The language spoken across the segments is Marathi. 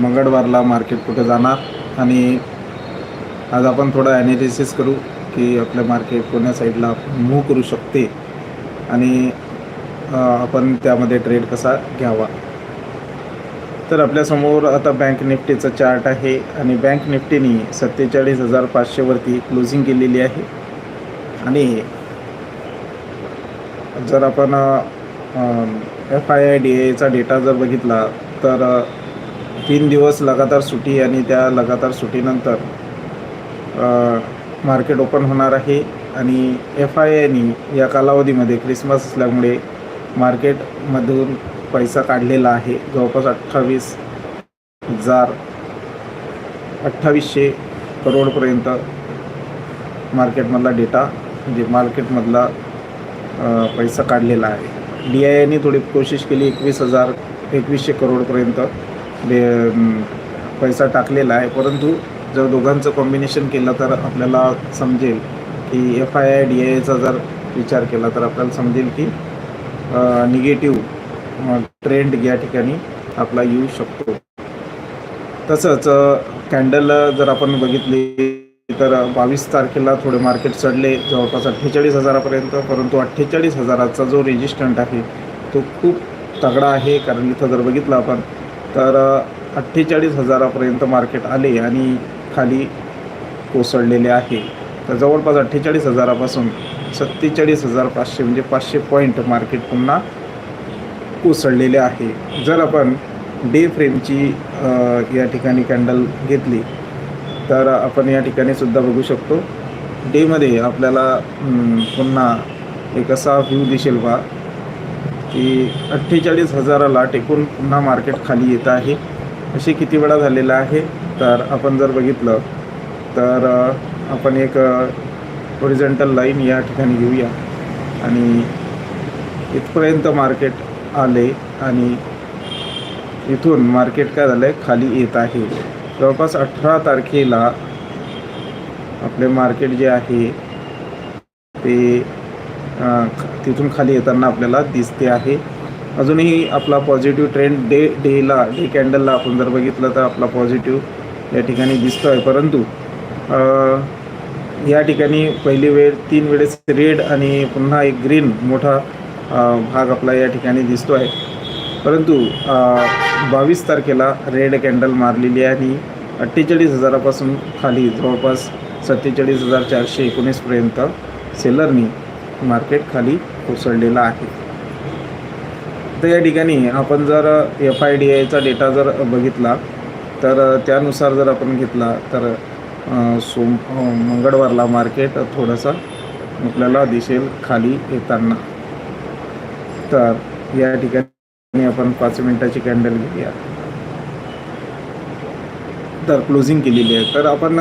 मंगळवारला मार्केट कुठे जाणार? आणि आज आपण थोडं ॲनालिसिस करू की आपलं मार्केट कोण्या साईडला मूव्ह करू शकते? आणि आपण त्यामध्ये ट्रेड कसा घ्यावा? तर आपल्यासमोर आता बँक निफ्टीचा चार्ट आहे आणि बँक निफ्टीने सत्तेचाळीस हजार पाचशेवरती क्लोजिंग केलेली आहे. आणि जर आपण एफ आय आय डी एचा डेटा जर बघितला तर तीन दिवस लगातार सुटी आणि त्या लगातार सुटीनंतर मार्केट ओपन होणार आहे आणि एफ आय आयनी या कालावधीमध्ये क्रिसमस असल्यामुळे मार्केटमधून पैसा काढलेला आहे. जवळपास अठ्ठावीस हजार अठ्ठावीसशे करोडपर्यंत मार्केटमधला डेटा म्हणजे मार्केटमधला पैसा काढलेला आहे. डी आय आयने थोडी कोशिश केली एकवीस हजार एकवीसशे करोडपर्यंत पैसा टाकलेला आहे. परंतु जर दोघांचं कॉम्बिनेशन केलं तर आपल्याला समजेल की F I I D I आयचा जर विचार केला तर आपल्याला समजेल की निगेटिव्ह ट्रेंड या ठिकाणी आपला येऊ शकतो. तसंच कॅन्डल जर आपण बघितली तर बावीस तारखेला थोडे मार्केट चढले जवळपास अठ्ठेचाळीस हजारापर्यंत. परंतु अठ्ठेचाळीस हजाराचा जो रेजिस्टंट आहे तो खूप तगडा आहे. कारण इथं जर बघितलं आपण तर अठ्ठेचाळीस हजारापर्यंत मार्केट आले आणि खाली कोसळलेले आहे. तर जवळपास अठ्ठेचाळीस हजारापासून सत्तेचाळीस हजार पाचशे म्हणजे पाचशे पॉईंट मार्केट पुन्हा कोसळलेले आहे. जर आपण डे फ्रेमची या ठिकाणी कॅन्डल घेतली तर आपण या ठिकाणी सुद्धा बघू शकतो. डेमध्ये आपल्याला पुन्हा एक असा व्ह्यू दिसेल बा. की अठ्ठेचाळीस हजाराला टेकून पुन्हा मार्केट खाली येत आहे. असे किती वेळा झालेलं आहे? तर आपण जर बघितलं तर आपण एक ओरिजेंटल लाईन या ठिकाणी घेऊया. आणि इथपर्यंत मार्केट आले आणि इथून मार्केट काय झालं आहे खाली येत आहे. जवळपास अठरा तारखेला आपले मार्केट जे आहे ते तिथून खाली येताना आपल्याला दिसते आहे. अजूनही आपला पॉझिटिव्ह ट्रेंड डे डेला डे कॅन्डलला आपण जर बघितलं तर आपला पॉझिटिव्ह या ठिकाणी दिसतो आहे परंतु या ठिकाणी पहिली वेळ तीन वेळेस रेड आणि पुन्हा एक ग्रीन मोठा भाग आपला या ठिकाणी दिसतो आहे परंतु बावीस तारखेला रेड कॅन्डल मारलेली आहे आणि अठ्ठेचाळीस हजारापासून खाली जवळपास सत्तेचाळीस हजार चारशे एकोणीसपर्यंत सेलरनी मार्केट खाली कोसळलेला आहे. तर या ठिकाणी आपण जर एफ आय डी आयचा डेटा जर बघितला तर त्यानुसार जर आपण घेतला तर सोम मंगळवारला मार्केट थोडंसं आपल्याला दिसेल खाली येताना. तर या ठिकाणी आपण पाच मिनिटाची कॅन्डल घेऊया. तर क्लोजिंग केलेली आहे. तर आपण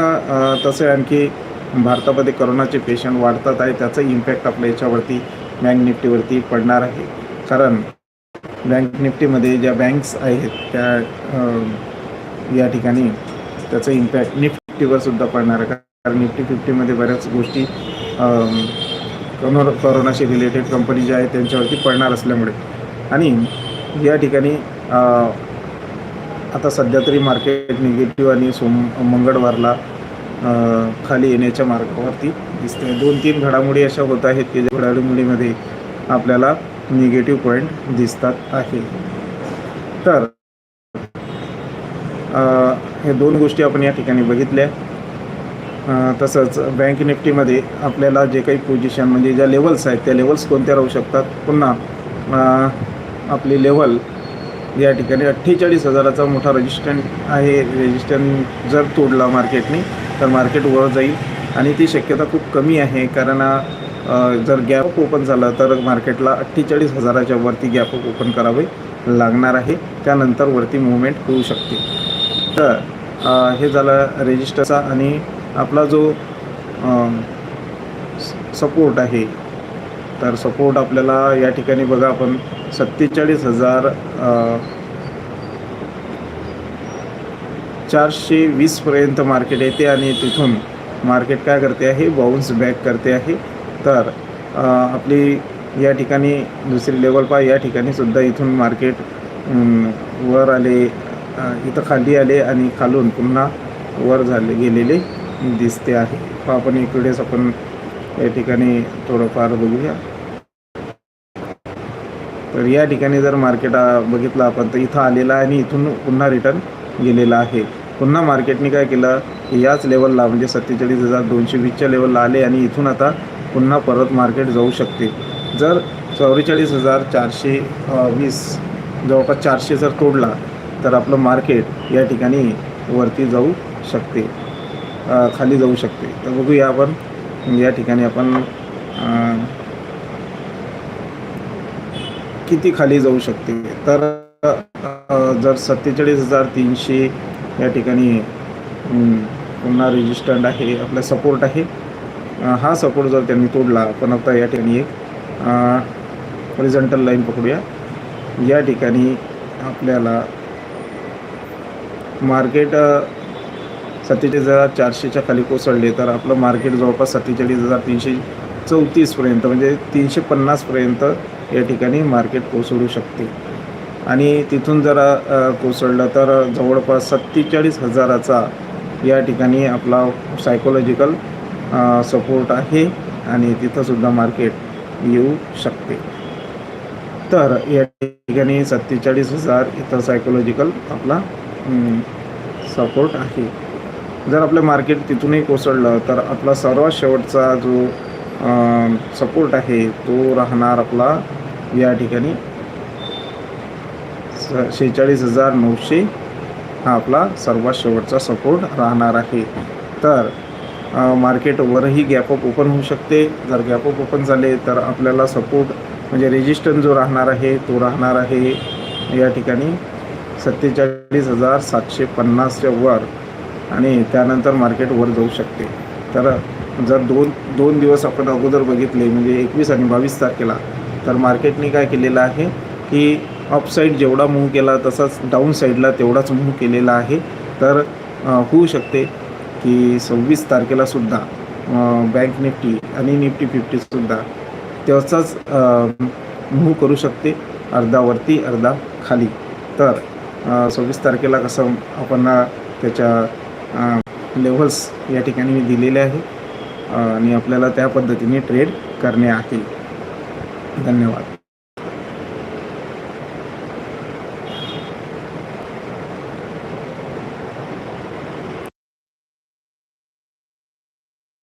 तसे आणखी भारतामध्ये करोनाचे पेशंट वाढतात आहे त्याचा इम्पॅक्ट आपल्या याच्यावरती बँक निफ्टीवरती पडणार आहे. कारण बँक निफ्टीमध्ये ज्या बँक्स आहेत त्या या ठिकाणी त्याचा इम्पॅक्ट निफ्टीवर सुद्धा पडणार आहे. कारण निफ्टी फिफ्टीमध्ये बऱ्याच गोष्टी अम, करोनाशी रिलेटेड कंपनी ज्या आहेत त्यांच्यावरती पडणार असल्यामुळे. आणि या ठिकाणी आता सध्या तरी मार्केट निगेटिव्ह आणि सोम मंगळवारला खाली येण्याच्या मार्गावरती दिसते दोन तीन घडामोडी अशा होत आहेत की ज्या घडामोडीमध्ये आपल्याला निगेटिव्ह पॉईंट दिसतात आहे. तर हे दोन गोष्टी आपण या ठिकाणी बघितल्या. तसंच बँक निफ्टीमध्ये आपल्याला जे काही पोझिशन म्हणजे ज्या लेवल्स आहेत त्या लेवल्स कोणत्या राहू शकतात? पुन्हा आपली लेवल या ठिकाणी अठ्ठेचाळीस हजाराचा मोठा रजिस्टंट आहे. रेजिस्टंट जर तोडला मार्केटने तर मार्केट वर जाईल. आणि ती शक्यता खूप कमी आहे कारण जर गॅप ओपन झालं तर मार्केटला अठ्ठेचाळीस हजाराच्या वरती गॅप ओपन करावे लागणार आहे. त्यानंतर वरती मुवमेंट होऊ शकते. तर हे झालं रेजिस्टरचा आणि आपला जो सपोर्ट आहे तर सपोर्ट आपल्याला या ठिकाणी बघा आपण सत्तेचाळीस हजार चारशे वीसपर्यंत मार्केट येते आणि तिथून मार्केट काय करते आहे बाउन्स बॅक करते आहे. तर आपली या ठिकाणी दुसरी लेवल पा या ठिकाणी सुद्धा इथून मार्केट वर आले इथं खाली आले आणि खालून पुन्हा वर झाले गेलेले दिसते आहे. आपण इकडेच आपण या ठिकाणी थोडंफार बघूया. तर या ठिकाणी जर मार्केट बघितलं आपण तर इथं आलेला आहे आणि इथून पुन्हा रिटर्न गेलेला आहे. पुन्हा मार्केटने काय केलं की याच लेवलला म्हणजे सत्तेचाळीस हजार दोनशे वीसच्या लेवलला आले आणि इथून आता पुन्हा परत मार्केट जाऊ शकते. जर चौवेचाळीस हजार चारशे वीस जवळपास चारशे जर तोडला तर आपलं मार्केट या ठिकाणी वरती जाऊ शकते. खाली जाऊ शकते. तर बघूया आपण या ठिकाणी आपण किती खाली जाऊ शकते. तर जर सत्तेचाळीस हजार तीनशे या ठिकाणी पुन्हा रेजिस्टंट आहे आपला सपोर्ट आहे. हा सपोर्ट जर त्यांनी तोडला पण आता या ठिकाणी एक हॉरिझॉन्टल लाईन पकडूया. या ठिकाणी आपल्याला मार्केट सत्तेचाळीस हजार चारशेच्या खाली कोसळले तर आपलं मार्केट जवळपास सत्तेचाळीस हजार तीनशे चौतीसपर्यंत म्हणजे तीनशे पन्नासपर्यंत या ठिकाणी मार्केट कोसळू शकते. आणि तिथून जरा कोसळलं तर जवळपास सत्तेचाळीस हजाराचा या ठिकाणी आपला सायकोलॉजिकल सपोर्ट आहे आणि तिथंसुद्धा मार्केट येऊ शकते. तर या ठिकाणी सत्तेचाळीस हजार इथं सायकोलॉजिकल आपला सपोर्ट आहे. जर आपलं मार्केट तिथूनही कोसळलं तर आपला सर्वात शेवटचा जो सपोर्ट आहे तो राहणार आपला या ठिकाणी शेहेचाळीस हजार नऊशे हा आपला सर्वात शेवटचा सपोर्ट राहणार आहे. तर मार्केटवरही गॅपअप ओपन होऊ शकते. जर गॅपअप ओपन झाले तर आपल्याला सपोर्ट म्हणजे रेजिस्टन्स जो राहणार आहे तो राहणार आहे. या ठिकाणी सत्तेचाळीस हजार सातशे पन्नासच्या वर आणि त्यानंतर मार्केट वर जाऊ शकते. तर जर दोन दोन दिवस आपण अगोदर बघितले म्हणजे एकवीस आणि बावीस तारखेला तर मार्केटने काय केलेलं आहे की अपसाईड जेवढा मूव्ह केला तसाच डाऊन साईडला तेवढाच मूव्ह केलेला आहे. तर होऊ शकते की सव्वीस तारखेला सुद्धा बँक निफ्टी आणि निफ्टी फिफ्टीसुद्धा त्याचाच मूव्ह करू शकते अर्धावरती अर्धा खाली. तर सव्वीस तारखेला कसं आपण त्याच्या लेव्हल्स या ठिकाणी मी दिलेले आहे आणि आपल्याला त्या पद्धतीने ट्रेड करणे आहे. धन्यवाद.